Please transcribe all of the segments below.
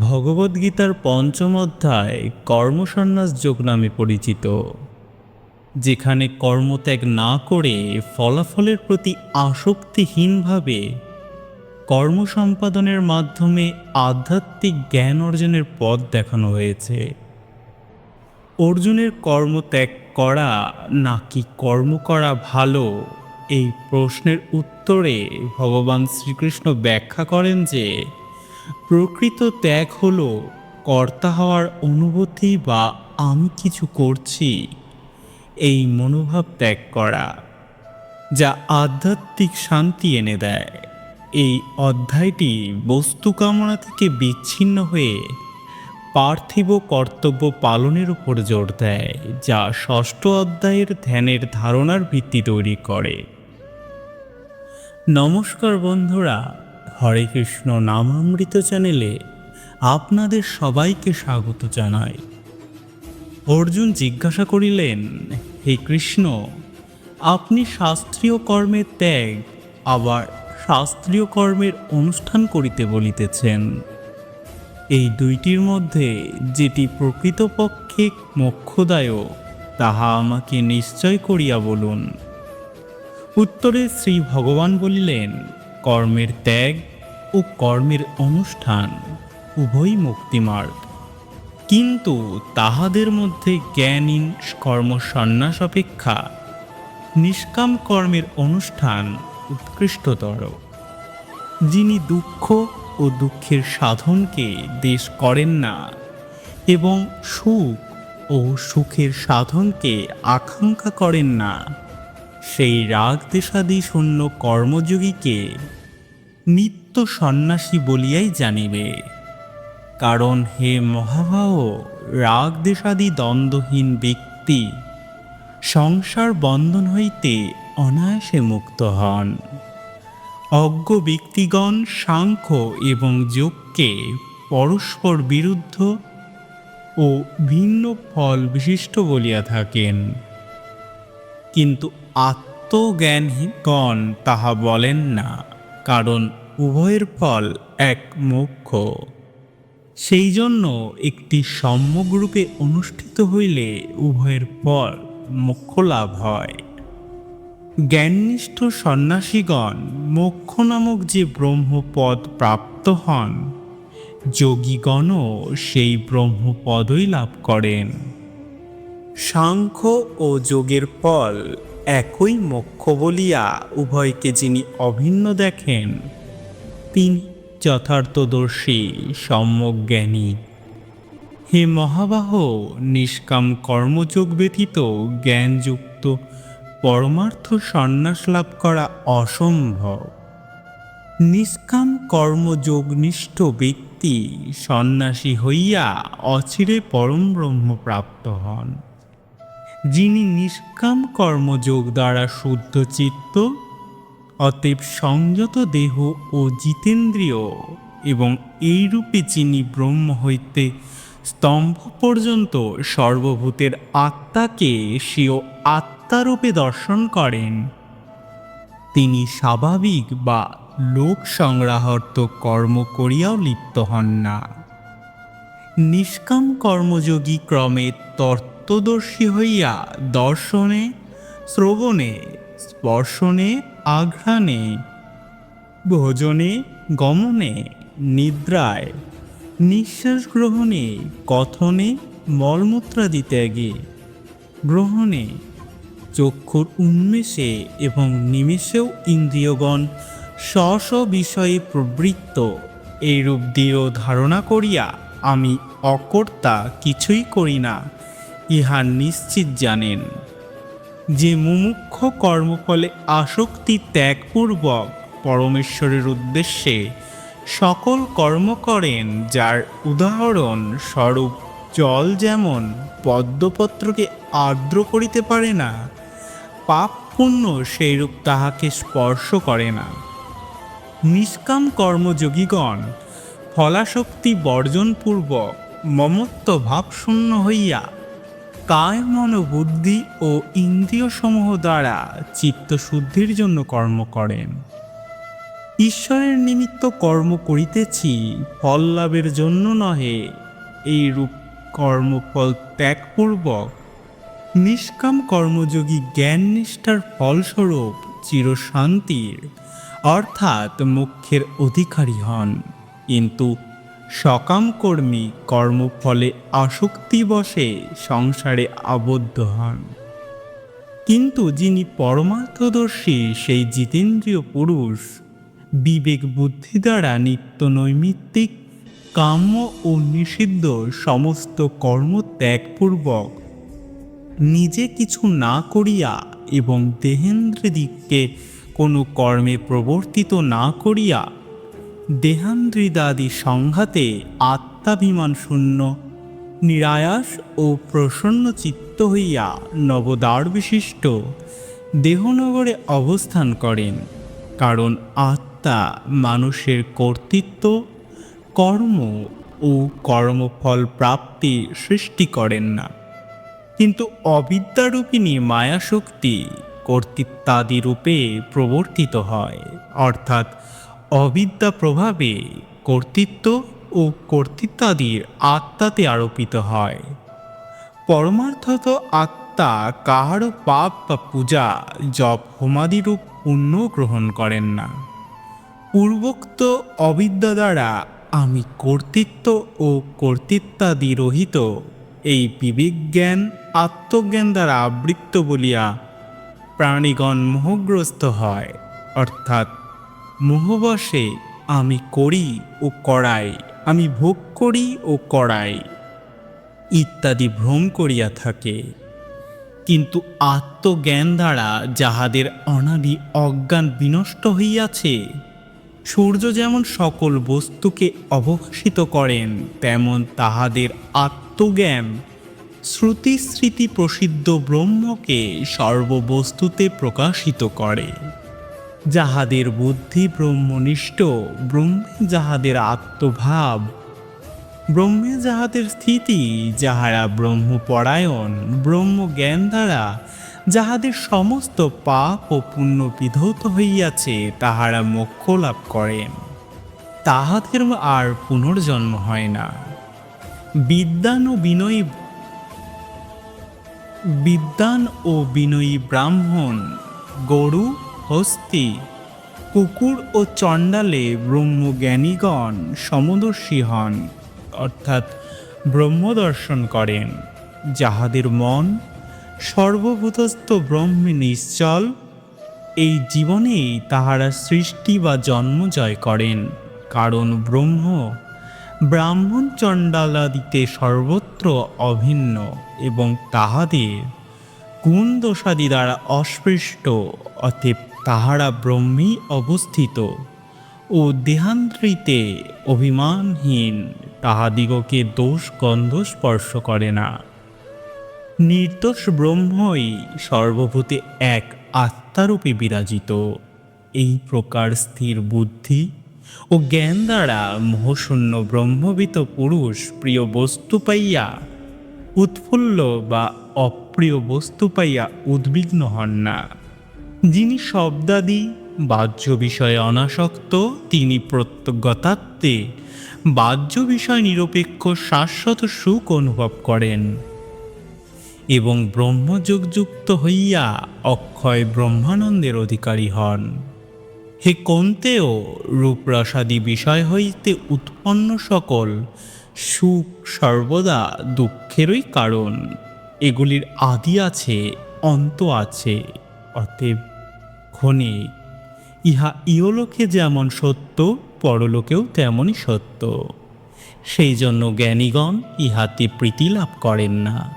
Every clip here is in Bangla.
ভগবদ্গীতার পঞ্চম অধ্যায় কর্মসন্ন্যাস যোগ নামে পরিচিত, যেখানে কর্মত্যাগ না করে ফলাফলের প্রতি আসক্তিহীনভাবে কর্ম সম্পাদনের মাধ্যমে আধ্যাত্মিক জ্ঞান অর্জনের পথ দেখানো হয়েছে। অর্জুনের কর্ম ত্যাগ করা নাকি কর্ম করা ভালো? এই প্রশ্নের উত্তরে ভগবান শ্রীকৃষ্ণ ব্যাখ্যা করেন যে প্রকৃত ত্যাগ হল কর্তা হওয়ার অনুভূতি বা আমি কিছু করছি। এই মনোভাব ত্যাগ করা, যা আধ্যাত্মিক শান্তি এনে দেয়। এই অধ্যায়টি বস্তু কামনা থেকে বিচ্ছিন্ন হয়ে পার্থিব কর্তব্য পালনের উপর জোর দেয়, যা ষষ্ঠ অধ্যায়ের ধ্যানের ধারণার ভিত্তি তৈরি করে। নমস্কার বন্ধুরা হরে কৃষ্ণ নামামৃত চ্যানেলে আপনাদের সবাইকে স্বাগত জানাই। অর্জুন জিজ্ঞাসা করিলেন, হে কৃষ্ণ, আপনি শাস্ত্রীয় কর্মের ত্যাগ, আবার শাস্ত্রীয় কর্মের অনুষ্ঠান করিতে বলিতেছেন। এই দুইটির মধ্যে যেটি প্রকৃতপক্ষে মোক্ষদায়ক, তাহা আমাকে নিশ্চয় করিয়া বলুন। উত্তরে শ্রী ভগবান বলিলেন, কর্মের ত্যাগ ও কর্মের অনুষ্ঠান উভয়ই মুক্তিমার্গ। কিন্তু তাহাদের মধ্যে জ্ঞানীন কর্ম সন্ন্যাস অপেক্ষা, নিষ্কাম কর্মের অনুষ্ঠান উৎকৃষ্টতর। যিনি দুঃখ ও দুঃখের সাধনকে দেশ করেন না এবং সুখ ও সুখের সাধনকে আকাঙ্ক্ষা করেন না, সেই রাগ দেশাদি শূন্য কর্মযোগীকে নিত্য সন্ন্যাসী বলিয়াই জানিবে। কারণ হে মহাভাহ রাগ দেশাদি দ্বন্দ্বহীন ব্যক্তি, সংসার বন্ধন হইতে অনায়াসে মুক্ত হন। অজ্ঞ ব্যক্তিগণ সাংখ্য এবং যোগকে পরস্পর বিরুদ্ধ ও ভিন্ন ফল বিশিষ্ট বলিয়া থাকেন। কিন্তু আত্মজ্ঞানগণ তাহা বলেন না, কারণ উভয়ের ফল এক মোক্ষ সেই জন্য একটি সম্যগ্রূপে অনুষ্ঠিত হইলে উভয়ের ফল মোক্ষ লাভ হয়। জ্ঞাননিষ্ঠ সন্ন্যাসীগণ মোক্ষ নামক যে ব্রহ্মপদ প্রাপ্ত হন, যোগীগণও সেই ব্রহ্মপদই লাভ করেন। সাংখ্য ও যোগের ফল একই মোক্ষ বলিয়া উভয়কে যিনি অভিন্ন দেখেন তিনি যথার্থদর্শী, সম্যক জ্ঞানী। হে মহাবাহ, নিষ্কাম কর্মযোগ ব্যতীত জ্ঞানযুক্ত পরমার্থ সন্ন্যাস লাভ করা অসম্ভব। নিষ্কাম কর্মযোগনিষ্ঠ ব্যক্তি সন্ন্যাসী হইয়া অচিরে পরম ব্রহ্ম প্রাপ্ত হন। যিনি নিষ্কাম কর্মযোগ দ্বারা শুদ্ধ চিত্ত অতএব সংযত দেহ ও জিতেন্দ্রিয় এবং এইরূপে যিনি ব্রহ্ম হইতে স্তম্ভ পর্যন্ত সর্বভূতের আত্মাকে স্বীয় আত্মারূপে দর্শন করেন, তিনি স্বাভাবিক বা লোক সংগ্রাহর্ত কর্ম করিয়াও লিপ্ত হন না। নিষ্কাম কর্মযোগী ক্রমে তত্ত্বদর্শী হইয়া দর্শনে, শ্রবণে, স্পর্শনে আঘ্রাণে ভোজনে, গমনে, নিদ্রায়, নিঃশ্বাস গ্রহণে, কথনে মলমূত্রাদি ত্যাগে, গ্রহণে, চক্ষুর উন্মেষে এবং নিমেষেও ইন্দ্রিয়গণ স্ব স্ব বিষয়ে প্রবৃত্ত। এইরূপ দৃঢ় ধারণা করিয়া আমি অকর্তা কিছুই করি না, ইহা নিশ্চিত জানেন। যে মুমুক্ষ কর্মফলে আসক্তি ত্যাগপূর্বক পরমেশ্বরের উদ্দেশ্যে সকল কর্ম করেন, যার উদাহরণ স্বরূপ জল যেমন পদ্মপত্রকে আর্দ্র করিতে পারে না, পাপ পুণ্য সেইরূপ তাহাকে স্পর্শ করে না। নিষ্কাম কর্মযোগীগণ ফলাশক্তি বর্জনপূর্বক মমত্ব ভাবশূন্য হইয়া কায় মন বুদ্ধি ও ইন্দ্রিয় সমূহ দ্বারা চিত্তশুদ্ধির জন্য কর্ম করেন। ঈশ্বরের নিমিত্ত কর্ম করিতেছি, ফল লাভের জন্য নহে। এই রূপ কর্মফল ত্যাগপূর্বক, নিষ্কাম কর্মযোগী জ্ঞান নিষ্ঠার ফলস্বরূপ চিরশান্তির, অর্থাৎ মুখ্যের অধিকারী হন। কিন্তু সকাম কর্মী কর্মফলে আসক্তিবশে সংসারে আবদ্ধ হন। কিন্তু যিনি পরমার্থদর্শী, সেই জিতেন্দ্রীয় পুরুষ বিবেক বুদ্ধি দ্বারা নিত্য নৈমিত্তিক, কাম্য ও নিষিদ্ধ সমস্ত কর্ম ত্যাগপূর্বক নিজে কিছু না করিয়া এবং দেহেন্দ্রদিককে কোনো কর্মে প্রবর্তিত না করিয়া দেহান্দ্রিদাদি সংঘাতে আত্মাভিমান শূন্য, নিরায়াস ও প্রসন্ন চিত্ত হইয়া নবদ্বার বিশিষ্ট দেহনগরে অবস্থান করেন। কারণ আত্মা মানুষের কর্তৃত্ব, কর্ম ও কর্মফল প্রাপ্তি সৃষ্টি করেন না। কিন্তু অবিদ্যারূপিণী মায়াশক্তি কর্তৃত্বাদি রূপে প্রবর্তিত হয়। অর্থাৎ অবিদ্যা প্রভাবে কর্তৃত্ব ও কর্তৃত্বাদির আত্মাতে আরোপিত হয়। পরমার্থত আত্মা কাহারও পাপ বা পূজা, জপ হোমাদিরূপ পুণ্য গ্রহণ করেন না। পূর্বোক্ত অবিদ্যা দ্বারা আমি কর্তৃত্ব ও কর্তৃত্বাদি রহিত এই বিবেক জ্ঞান আত্মজ্ঞান দ্বারা আবৃত্ত বলিয়া প্রাণীগণ মোহগ্রস্ত হয়, অর্থাৎ মোহবশে আমি করি ও করাই, আমি ভোগ করি ও করাই। ইত্যাদি ভ্রম করিয়া থাকে। কিন্তু আত্মজ্ঞান দ্বারা যাহাদের অনাদি অজ্ঞান বিনষ্ট হইয়াছে, সূর্য যেমন সকল বস্তুকে অবভাসিত করেন, তেমন তাহাদের আত্মজ্ঞান শ্রুতি স্মৃতি প্রসিদ্ধ ব্রহ্মকে সর্ববস্তুতে প্রকাশিত করে। যাহাদের বুদ্ধি ব্রহ্মনিষ্ঠ, ব্রহ্মে যাহাদের আত্মভাব, ব্রহ্মে যাহাদের স্থিতি, যাহারা ব্রহ্মপরায়ণ ব্রহ্ম জ্ঞান দ্বারা যাহাদের সমস্ত পাপ ও পুণ্য বিধৌত হইয়াছে, তাহারা মোক্ষ লাভ করেন। তাহাদের আর পুনর্জন্ম হয় না। বিদ্যান ও বিনয়ী বিদ্যান ও বিনয়ী ব্রাহ্মণ, গরু হস্তি, কুকুর ও চণ্ডালে ব্রহ্মজ্ঞানীগণ সমদর্শী হন, অর্থাৎ ব্রহ্মদর্শন করেন, যাহাদের মন সর্বভূতস্থ ব্রহ্মে নিশ্চল, এই জীবনেই তাহারা সৃষ্টি বা জন্ম জয় করেন, কারণ ব্রহ্ম ব্রাহ্মণ চণ্ডালাদিতে সর্বত্র অভিন্ন এবং তাহাদের গুণ দোষাদি দ্বারা অস্পৃষ্ট, অতএব তাহারা ব্রহ্মী অবস্থিত ও দেহান্তরিতে অভিমানহীন, তাহাদিগকে দোষ গন্ধ স্পর্শ করে না। নির্দোষ ব্রহ্মই সর্বভূতে এক আত্মারূপে বিরাজিত। এই প্রকার স্থির বুদ্ধি ও জ্ঞান দ্বারা মোহশূন্য ব্রহ্মবিত পুরুষ প্রিয় বস্তু পাইয়া উৎফুল্ল বা অপ্রিয় বস্তু পাইয়া উদ্বিগ্ন হন না। যিনি শব্দাদি, বাহ্য বিষয়ে অনাসক্ত, তিনি প্রত্যজ্ঞতাত্ত্বে। বাহ্য বিষয় নিরপেক্ষ, শাশ্বত সুখ অনুভব করেন। এবং ব্রহ্মযোগযুক্ত হইয়া অক্ষয় ব্রহ্মানন্দের অধিকারী হন। হে কন্তেও, রূপরসাদি বিষয় হইতে উৎপন্ন সকল সুখ সর্বদা দুঃখেরই কারণ। এগুলির আদি আছে, অন্ত আছে, অতএব ক্ষণিক ইহা ইহলোকে যেমন সত্য, পরলোকেও তেমনই সত্য। সেই জন্য জ্ঞানীগণ ইহাতে প্রীতি লাভ করেন না।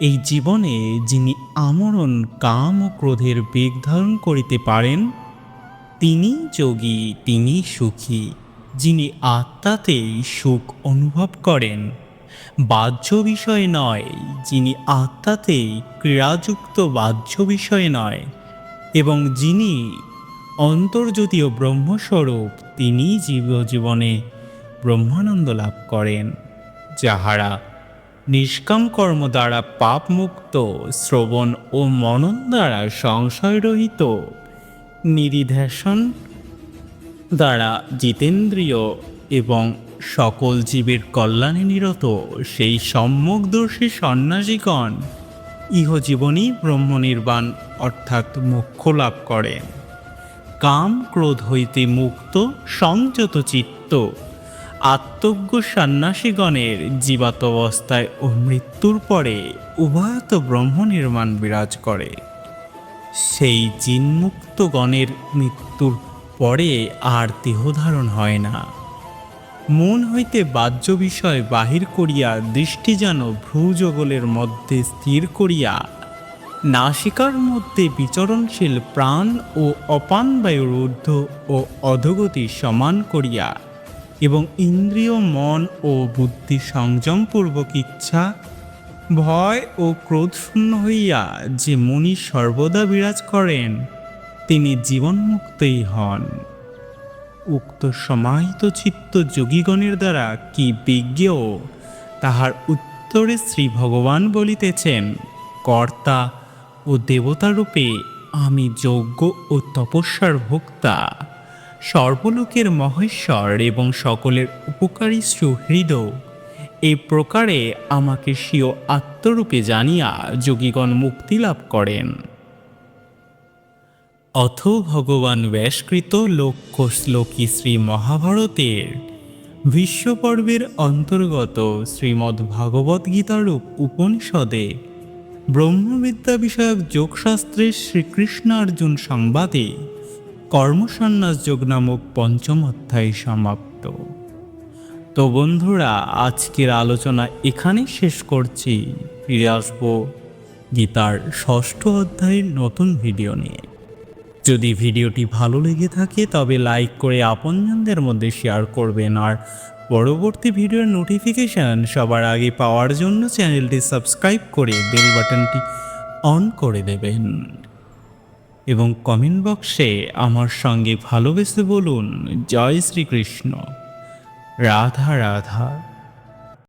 এই জীবনে যিনি আমরণ, কাম ও ক্রোধের বেগ ধারণ করিতে পারেন, তিনি যোগী, তিনি সুখী। যিনি আত্মাতেই সুখ অনুভব করেন, বাহ্য বিষয় নয়, যিনি আত্মাতেই ক্রীড়াযুক্ত বাহ্য বিষয় নয় এবং যিনি অন্তর্জ্যোতীয় ব্রহ্মস্বরূপ তিনি জীবজীবনে ব্রহ্মানন্দ লাভ করেন, যাহারা নিষ্কাম কর্ম দ্বারা পাপমুক্ত, শ্রবণ ও মনন দ্বারা সংশয়রহিত নিরিধ্যাসন দ্বারা জিতেন্দ্রীয় এবং সকল জীবের কল্যাণে নিরত, সেই সম্যকদর্শী সন্ন্যাসীগণ ইহজীবনী ব্রহ্মনির্বাণ অর্থাৎ মোক্ষ লাভ করেন কাম ক্রোধ হইতে মুক্ত, সংযত চিত্ত, আত্মজ্ঞ সন্ন্যাসীগণের জীবাত অবস্থায় ও মৃত্যুর পরে উভয়ত ব্রহ্ম নির্মাণ বিরাজ করে। সেই জিনমুক্ত গণের মৃত্যুর পরে আর দেহধারণ হয় না। মন হইতে বাহ্য বিষয় বাহির করিয়া দৃষ্টি যেন ভ্রুজগলের মধ্যে স্থির করিয়া, নাসিকার মধ্যে বিচরণশীল প্রাণ ও অপান বায়ুর ঊর্ধ্ব ও অধগতি সমান করিয়া এবং ইন্দ্রিয়, মন ও বুদ্ধি সংযমপূর্বক ইচ্ছা, ভয় ও ক্রোধ শূন্য হইয়া যে মুনি সর্বদা বিরাজ করেন, তিনি জীবনমুক্তই হন। উক্ত সমাহিত চিত্ত যোগীগণের দ্বারা কি বিজ্ঞ? তাহার উত্তরে শ্রী ভগবান বলিতেছেন, কর্তা ও দেবতারূপে আমি যজ্ঞ ও তপস্যার ভোক্তা। সর্বলোকের মহেশ্বর এবং সকলের উপকারী সুহৃদ। এই প্রকারে আমাকে স্বীয় আত্মরূপে জানিয়া যোগীগণ মুক্তি লাভ করেন। অথ ভগবান ব্যাসকৃত লক্ষ্য শ্লোকী শ্রী মহাভারতের বিশ্বপর্বের অন্তর্গত শ্রীমদ্ ভগবদ্ গীতারূপ উপনিষদে ব্রহ্মবিদ্যা বিষয়ক যোগশাস্ত্রের শ্রীকৃষ্ণ অর্জুন সংবাদে কর্মসন্ন্যাস যোগ নামক পঞ্চম অধ্যায় সমাপ্ত। তো বন্ধুরা, আজকের আলোচনা এখানেই শেষ করছি। ফিরে আসব গীতার ষষ্ঠ অধ্যায়ের নতুন ভিডিও নিয়ে। যদি ভিডিওটি ভালো লেগে থাকে, তবে লাইক করে আপনজনদের মধ্যে শেয়ার করবেন। আর পরবর্তী ভিডিওর নোটিফিকেশান সবার আগে পাওয়ার জন্য চ্যানেলটি সাবস্ক্রাইব করে বেল বাটনটি অন করে দেবেন। এবং কমেন্ট বক্সে আমার সঙ্গে ভালোবেসে বলুন, জয় শ্রীকৃষ্ণ। রাধা রাধা।